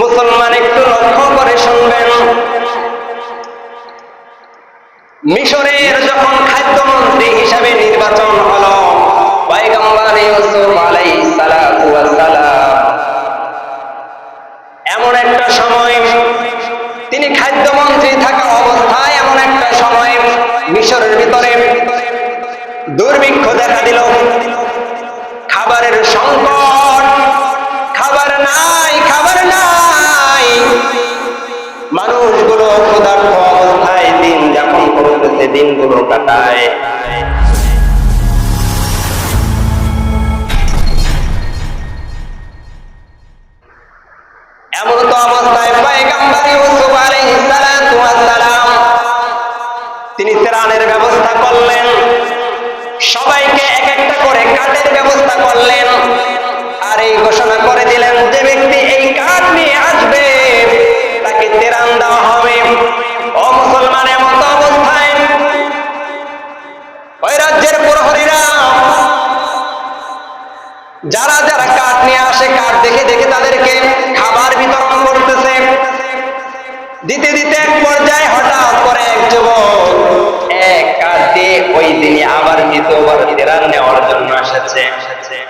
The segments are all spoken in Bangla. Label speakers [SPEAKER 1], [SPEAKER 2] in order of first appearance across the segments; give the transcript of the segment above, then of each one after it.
[SPEAKER 1] মুসলমান একটু লক্ষ্য করে শুনবেন। মিশরের যখন খাদ্যমন্ত্রী হিসাবে নির্বাচন হলো এমন একটা সময় তিনি খাদ্যমন্ত্রী থাকা অবস্থায় এমন একটা সময় মিশরের ভিতরে দুর্ভিক্ষ দেখা দিল। খাবারের সংকট, খাবার নাই মানুষগুলো ক্ষুধার্ত অবস্থায় দিন যাপন করতেছে দিনগুলো কাটায়। যারা যারা কাঠ নিয়ে আসে, কাঠ দেখে দেখে তাদেরকে খাবার বিতরণ করতেছে দিতে দিতে এক পর্যায়ে হঠাৎ করে এক যুবক এক কাঠ দিয়ে ওই দিনই আবার দ্বিতীয়বার নেওয়ার জন্য এসেছে।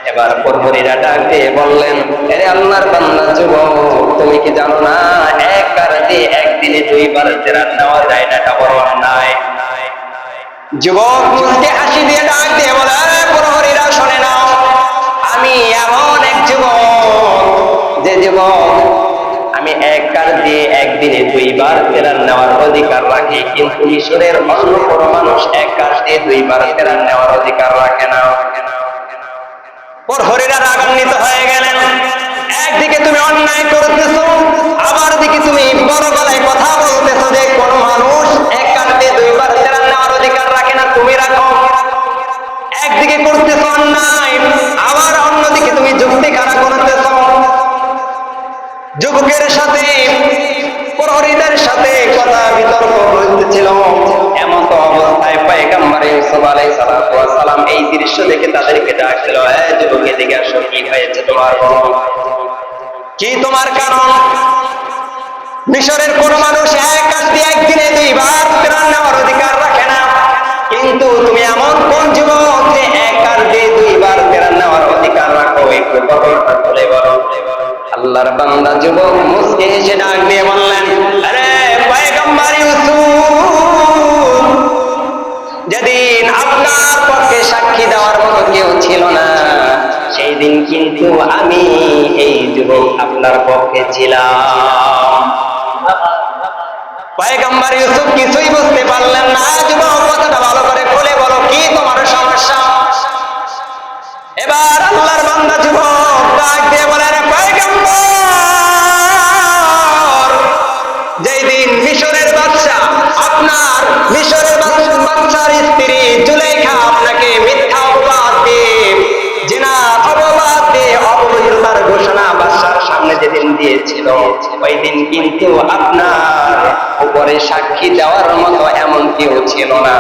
[SPEAKER 1] এবার প্রহরীরা ডাক দিয়ে বললেন আল্লাহর বান্দা যুবক, তুমি কি জানো না, এক কাঠ দিয়ে একদিনে দুইবার নেওয়া যায় না এটা বড় অন্যায় যুবক হাসি দিয়ে ডাক দিয়ে বলে, "আরে প্রহরীরা শোনে নাও আমি এমন এক যুবক, যে যুবক আমি এক কার দিয়ে একদিনে দুইবার ফেরান নেওয়ার অধিকার রাখি, কিন্তু মিশরের অন্য কোনো মানুষ এক কার দিয়ে দুইবার ফেরান নেওয়ার অধিকার রাখে না। প্রহরীরা রাগান্বিত হয়ে গেলেন, একদিকে তুমি অন্যায় করতেছো, আবার দিকে তুমি বড় আলাইহিস সালাম এই দৃশ্য দেখে তাদেরকে ডাকছিল এ যুবক এদিকে আসো, কি হয়েছে তোমার কি তোমার কারণ মিশরের কোন মানুষ এক দিয়ে একদিনে দুইবার ত্রাণ নেওয়ার অধিকার রাখে না। কিন্তু তুমি এমন কোন যুবক যে এক দিয়ে দুইবার ত্রাণ নেওয়ার অধিকার রাখো? একটু খবরটা বলে বলো। আল্লাহর বান্দা যুবক মুসকে এসে ডাক দিয়ে বললেন, আরে পয়গম্বর ইউসুফ যেদিন আপনার পক্ষে সাক্ষী দেওয়ার মতো কেউ ছিল না সেই দিন কিন্তু আমি এই যুবক আপনার পক্ষে ছিলাম। পয়গম্বর ইউসুফ কিছুই বুঝতে পারলেন না। যুবক, কথাটা ভালো করে খুলে বলো, কি তোমার সমস্যা? এবার আল্লাহর বান্দা যুবক দিয়েছিল। ওই দিন কিন্তু আপনার উপরে সাক্ষী দেওয়ার মতো এমন কেউ ছিল না।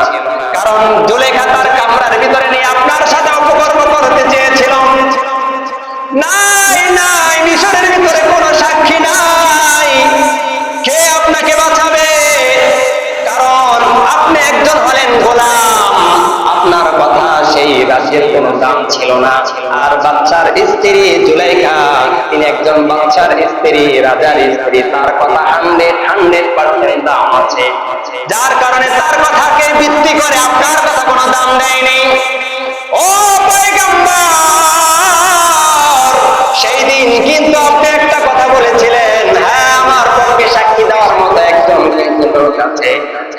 [SPEAKER 1] কারণ জুলেখা তার কামরার ভিতরে নিয়ে আপনার সাথে অপকর্ম করতে চেয়েছিল। নাই নাই, মিশরের ভিতরে কোনো সাক্ষী নাই। কে আপনাকে বাঁচাবে? কারণ আপনি একজন হলেন গোলাম। আপনার কথা সেই রাজ্যের কোনো দাম ছিল না। বাচ্চার স্ত্রী জুলাইকা, তিনি একজন বাচ্চার স্ত্রী, রাজার স্ত্রী, তার কথা হান্ড্রেড হান্ড্রেড পার্সেন্ট দাম আছে। যার কারণে তার কথাকে ভিত্তি করে আপনার কথা কোনো দাম দেয়নি ও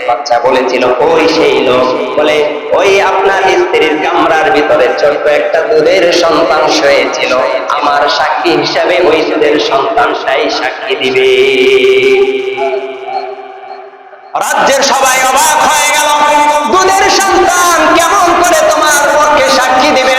[SPEAKER 1] বাচ্চা বলেছিল, ওই সেই লোক। বলে, ওই আপনার স্ত্রীর কামরার ভিতরে ছোট্ট একটা দুধের সন্তান শুয়েছিল। আমার সাক্ষী হিসাবে ওই দুধের সন্তানটাই সাক্ষী দিবে। রাজ্যের সবাই অবাক হয়ে গেল। দুধের সন্তান কেমন করে তোমার পক্ষে সাক্ষী দিবে?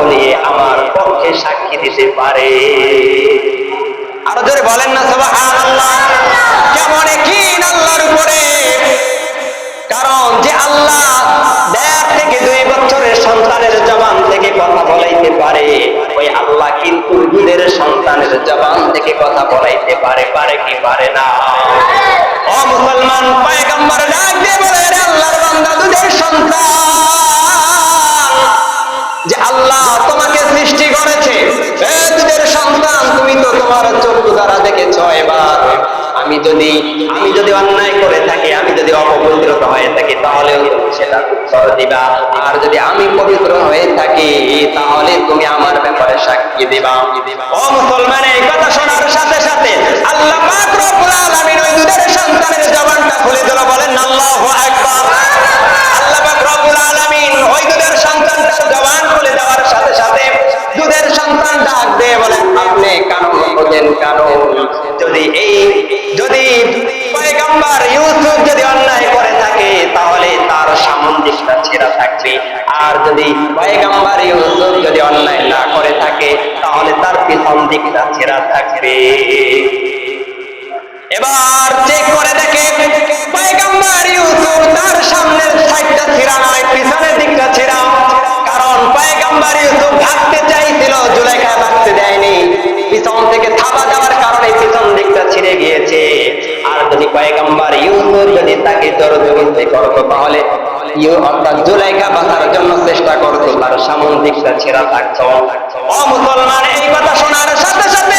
[SPEAKER 1] বলিয়ে আমার পক্ষে সাক্ষী দিতে পারে। আরও জোরে বলেন না, সুবহানাল্লাহ। কেমন আল্লাহর উপরে? কারণ যে আল্লাহ থেকে দুই বছরের সন্তানের জবান থেকে কথা বলাইতে পারে, ওই আল্লাহ কিন্তু দুধের সন্তানের জবান থেকে কথা বলাইতে পারে পারে কি পারে না? ও মুসলমান, পয়গম্বর ডাক দিয়ে বলে আল্লাহর বান্দা দুধের সন্তান। যে আল্লাহ তোমাকে সৃষ্টি করেছে। সন্তান, তুমি তো তোমার চক্ষু দ্বারা দেখেছ এবার। আমি যদি আমি যদি অন্যায় করে থাকি, আমি যদি অপবিত্রতা হয়ে থাকি, তাহলে সেটা উত্তর দিবা। আর যদি আমি পবিত্র হয়ে থাকি, তাহলে তুমি আমার ব্যাপারে সাক্ষী দিবা। ও মুসলমান, এই কথা শোনার সাথে সাথে আল্লাহ পাক রব্বুল আলামিন ওই দুধের সন্তানের জবানটা খুলে দিল, বলেন, আল্লাহু আকবার। খুলে দেওয়ার সাথে সাথে দুধের সন্তান ডাক দিয়ে বলেন, আপনি কানুন বোঝেন কানুন যদি এই, যদি পয়গম্বর ইউসুফ যদি অন্যায় করে থাকে, তাহলে তার সামঞ্জস্যটা ছেঁড়া থাকবে। আর যদি পয়গম্বর ইউসুফ যদি অন্যায় না করে থাকে, তাহলে তার পিছন দিকটা ছেঁড়া থাকবে। এবার চেক করে ইউসুফ চাইছিল জুলাইখা ভাগতে দেয়নি। পিছন থেকে থাবা দেওয়ার কারণে পিছন দিকটা ছিঁড়ে গিয়েছে। আর যদি পয়গম্বর ইউসুফ যদি তাকে জোরজবরদস্তি করতো, তাহলে ইউ অর্থাৎ জুলাইখা বাঁচার জন্য চেষ্টা করতো, তার সামন দিকটা ছেঁড়া থাকতো। ও মুসলমান, এই কথা শোনার সাথে সাথে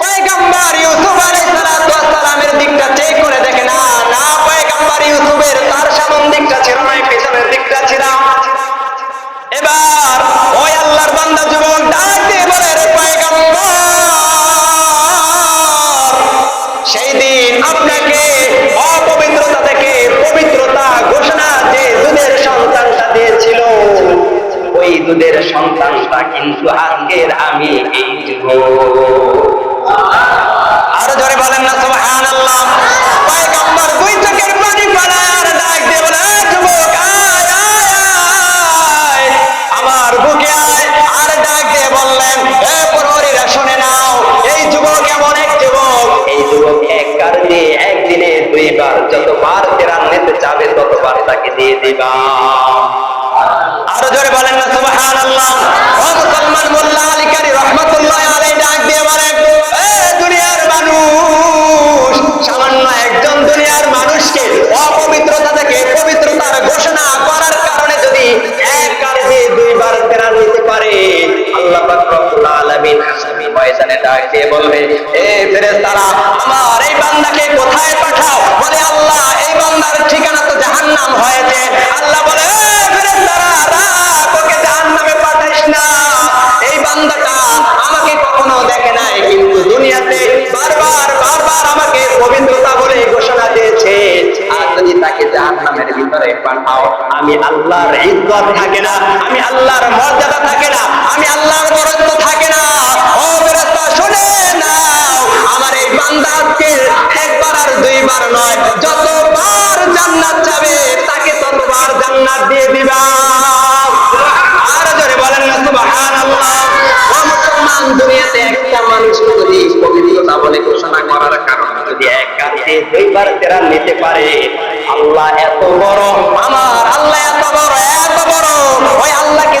[SPEAKER 1] পয়গম্বর ইউসুফ আলাইহিস সালাতু ওয়াস সালামের দিকটা চেক করে দেখে, না না, পয়গম্বর ইউসুফের তার সামন দিকটা ছিল না দুধের সন্তানটা কিন্তু আজকের আমি আরও জোরে বলেন না, সুবহানাল্লাহ। পয়গম্বর চোখের পানি ডাক আয় আমার বুকে আয়, আর ডাক দিয়ে বললেন, এ প্রহরীরা, শুনে নাও, এই যুবক এমন এক যুবক। এই যুবক এক কার দিয়ে একদিনে দুইবার, যতবার তেরান নিতে চাবে, ততবার তাকে দিয়ে দিবা। সুবহানাল্লাহ। ও মুসলমান মোল্লা পাঠাও। আমি আল্লাহর ইজ্জত থাকে না, আমি আল্লাহর মর্যাদা থাকে না, আমি আল্লাহর বরত্ব থাকে না। ও শুনে নাও, আমার এই বান্দাকে একবার আর দুইবার নয়, যতবার জান্নাত যাবে তাকে ততবার জান্নাত দিয়ে দিবা। এক তারা নিতে পারে, আল্লাহ এত বড়, আমার আল্লাহ এত বড় এত বড়। ওই আল্লাহকে